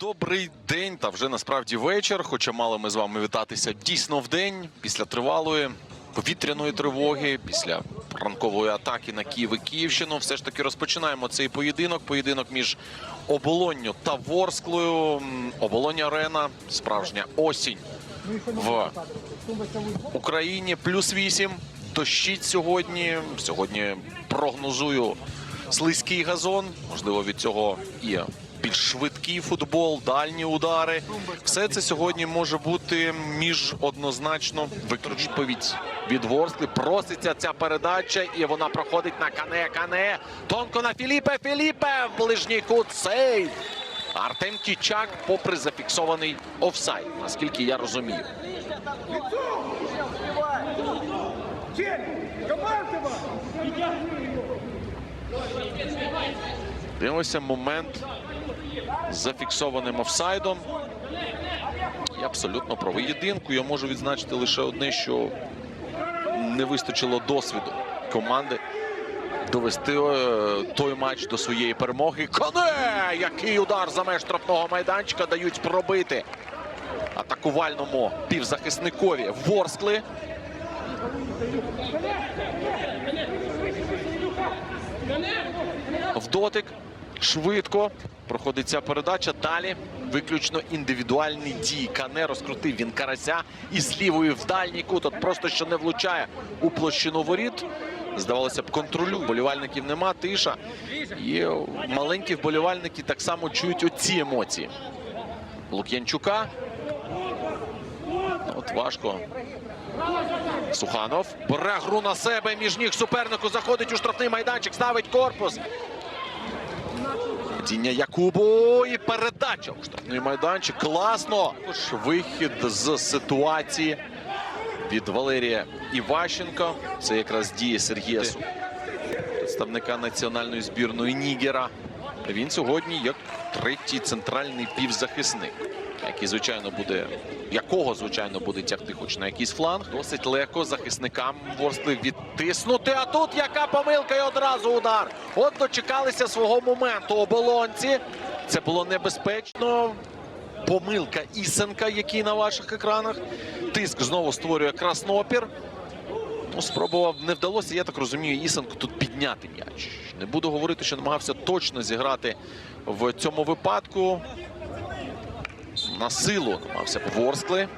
Добрий день, та вже насправді вечір. Хоча мали ми з вами вітатися дійсно в день після тривалої повітряної тривоги, після ранкової атаки на Київ і Київщину. Все ж таки розпочинаємо цей поєдинок. Поєдинок між оболонню та Ворсклою. Оболонь арена, справжня осінь в Україні. Плюс 8. Дощить сьогодні. Сьогодні прогнозую слизький газон. Можливо, від цього і більш швидкий футбол, дальні удари. Все це сьогодні може бути між однозначно відповідь від Ворскли. Проситься ця передача, і вона проходить на Кане. Кане. Тонко на Філіпе. Філіпе в ближній кут. Сейв. Артем Кічак, попри зафіксований офсайд, наскільки я розумію. Дивимося момент з зафіксованим офсайдом. І абсолютно про поєдинку. Я можу відзначити лише одне, що не вистачило досвіду команди довести е, той матч до своєї перемоги. Коне! Який удар за меж штрафного майданчика дають пробити атакувальному півзахисникові Ворскли. В дотик швидко проходить ця передача. Далі виключно індивідуальні дії. Кане розкрутив він карася і з лівої в дальній кут. От просто що не влучає у площину воріт. Здавалося б, контролю. Вболівальників нема, тиша. І маленькі вболівальники так само чують оці емоції. Лук'янчука. От важко. Суханов бере гру на себе. Між ніг супернику заходить у штрафний майданчик, ставить корпус. Падіння Якубу і передача у штрафний майданчик. Класно. Також Вихід з ситуації від Валерія Іващенка. Це якраз діє Сергія Су, представника національної збірної Нігера. Він сьогодні як третій центральний півзахисник, який, звичайно, буде якого, звичайно, буде тягти хоч на якийсь фланг. Досить легко захисникам Ворскли відтиснути. А тут яка помилка і одразу удар. От дочекалися свого моменту оболонці. Це було небезпечно. Помилка Ісенка, який на ваших екранах. Тиск знову створює краснопір. Ну, спробував, не вдалося, я так розумію, Ісенко тут підняти м'яч. Не буду говорити, що намагався точно зіграти в цьому випадку. На силу намагався Ворскли.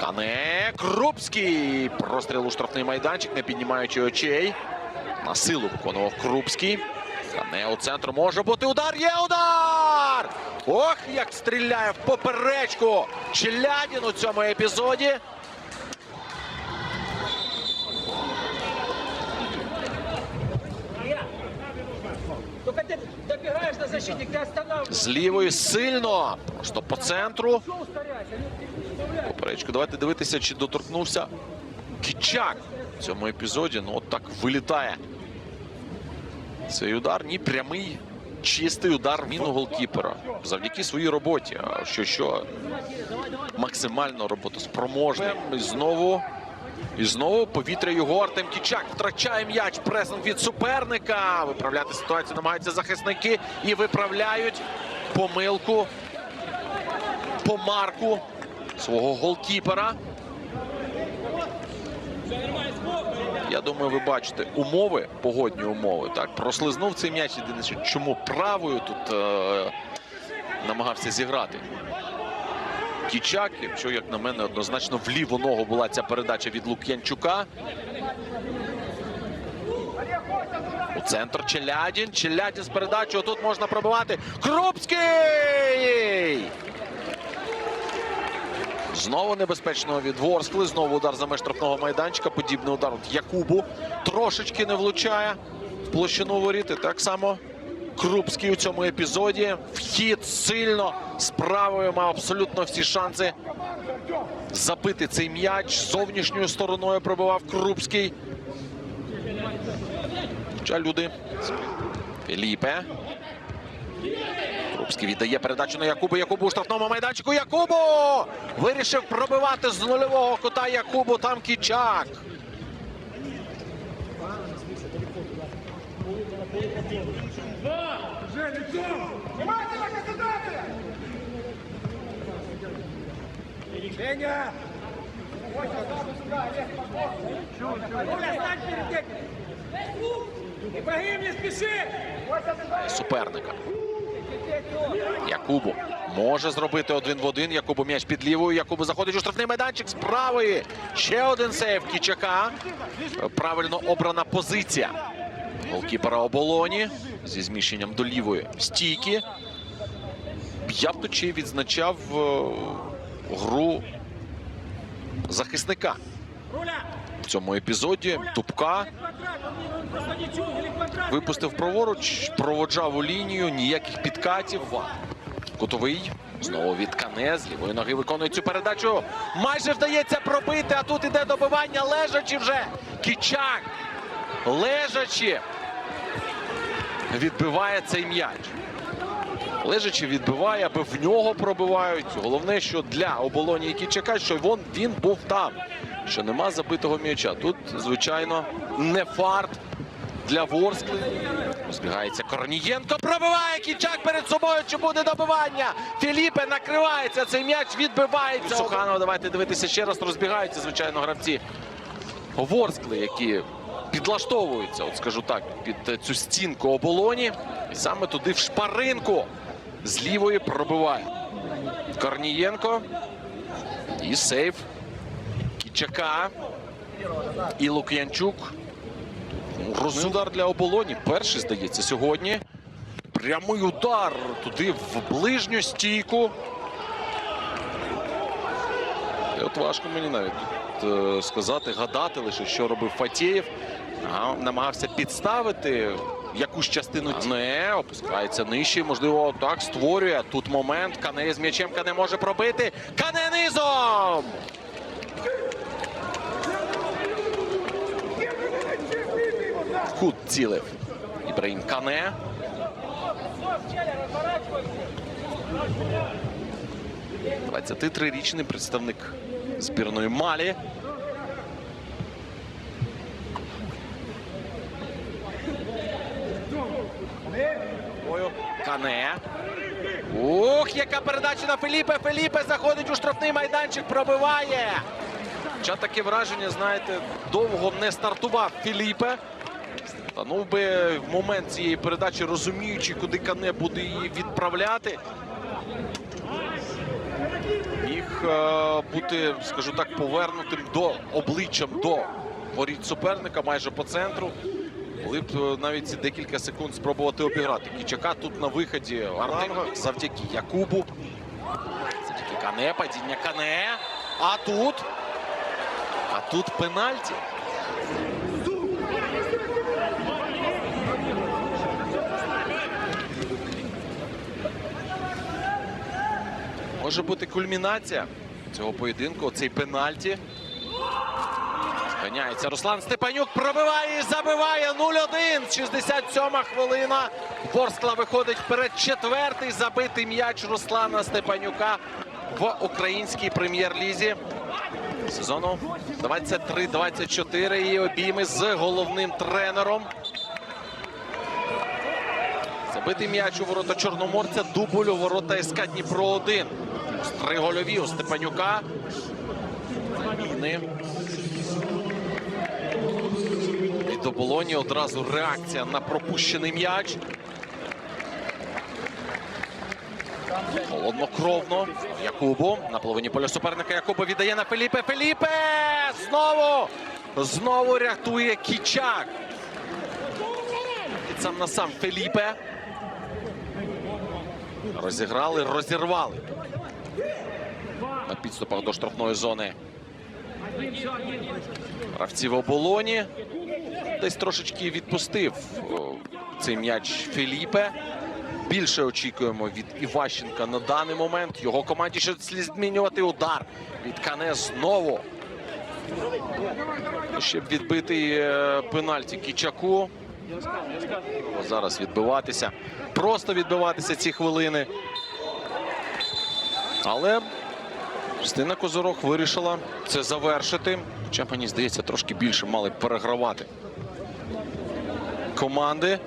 Кане Крупський. Простріл у штрафний майданчик, не піднімаючи очей. На силу виконував Крупський. Кане у центр може бути удар. Є удар! Ох, як стріляє в поперечку Челядін у цьому епізоді. З лівої сильно. Просто по центру. Поперечку. Давайте дивитися, чи доторкнувся Кічак в цьому епізоді. Ну, от так вилітає. Цей удар ні прямий, чистий удар міну голкіпера. Завдяки своїй роботі. Що що максимально роботоспроможний. І знову. І знову повітря його Артем Кічак втрачає м'яч. Пресинг від суперника. Виправляти ситуацію намагаються захисники і виправляють помилку по марку свого голкіпера. Я думаю, ви бачите умови, погодні умови. Так, прослизнув цей м'яч. Єдине, чому правою тут е, намагався зіграти. Кічак, якщо, як на мене, однозначно в ліву ногу була ця передача від Лук'янчука. У центр Челядін. Челядін з передачею. Тут можна пробивати. Крупський! Знову небезпечно від Ворскли. Знову удар за меж штрафного майданчика. Подібний удар от Якубу. Трошечки не влучає в площину воріти. Так само Крупський у цьому епізоді. Вхід сильно з правою мав абсолютно всі шанси забити цей м'яч. Зовнішньою стороною пробивав Крупський. Хоча люди. Філіпе. Крупський віддає передачу на Якубу. Якубу у штрафному майданчику. Якубу! Вирішив пробивати з нульового кута Якубу. Там Кічак. Женя! Суперника. Якубу може зробити один в один. Якубу м'яч під лівою. Якубу заходить у штрафний майданчик з правої. Ще один сейв Кічака. Правильно обрана позиція. Голкіпера оболоні зі зміщенням до лівої стійки. Я б тут відзначав е, гру захисника в цьому епізоді. Тупка! Випустив праворуч, проводжав у лінію, ніяких підкатів. Кутовий. Знову від Кане. З лівої ноги виконує цю передачу. Майже вдається пробити, а тут іде добивання. Лежачи вже. Кічак. Лежачи. Відбиває цей м'яч. Лежачи відбиває, аби в нього пробивають. Головне, що для оболоні і Кічака, що він, він був там. Що нема забитого м'яча. Тут, звичайно, не фарт для Ворскли. Розбігається Корнієнко. Пробиває Кічак перед собою. Чи буде добивання? Філіпе накривається. Цей м'яч відбивається. Суханов, давайте дивитися ще раз. Розбігаються, звичайно, гравці Ворскли, які підлаштовуються, от скажу так, під цю стінку оболоні. І саме туди в шпаринку з лівої пробиває. Корнієнко. І сейф. Кічака. І Лук'янчук. Розумний удар для оболоні. Перший, здається, сьогодні. Прямий удар туди в ближню стійку. І от важко мені навіть е, сказати, гадати лише, що робив Фатєєв. Намагався підставити якусь частину. Не, опускається нижче. Можливо, так створює. Тут момент. Кане з м'ячем Кане може пробити. Кане низом! Кут цілив. Ібраїм Кане. 23-річний представник збірної Малі. Кане. Ух, яка передача на Феліпе. Феліпе заходить у штрафний майданчик, пробиває. Хоча таке враження, знаєте, довго не стартував Філіпе. Станув би в момент цієї передачі, розуміючи, куди Кане буде її відправляти. Міг е, бути, скажу так, повернутим до обличчям до воріт суперника майже по центру. Коли б е, навіть ці декілька секунд спробувати обіграти. Кічака тут на виході Аранга завдяки Якубу. Завдяки Кане, падіння Кане. А тут. А тут пенальті. Може бути кульмінація цього поєдинку. Цей пенальті. Зганяється Руслан Степанюк. Пробиває і забиває 0-1. 67 хвилина. Ворскла виходить вперед. Четвертий забитий м'яч Руслана Степанюка в українській прем'єр-лізі. Сезону 23-24 і обійми з головним тренером. Забитий м'яч у ворота Чорноморця, дубль у ворота СК Дніпро-1. Три гольові у Степанюка. Заміни. Від оболоні одразу реакція на пропущений м'яч. Холоднокровно. Якубу. На половині поля суперника Якубу віддає на Феліпе. Феліпе! Знову! Знову рятує Кічак. І сам на сам Феліпе. Розіграли, розірвали. На підступах до штрафної зони. Гравці в оболоні. Десь трошечки відпустив цей м'яч Філіпе. Більше очікуємо від Іващенка на даний момент. Його команді ще слід змінювати удар. Від Кане знову. Ще б відбитий е, пенальті Кічаку. Зараз відбиватися. Просто відбиватися ці хвилини. Але Христина Козорох вирішила це завершити. Хоча, мені здається, трошки більше мали перегравати команди.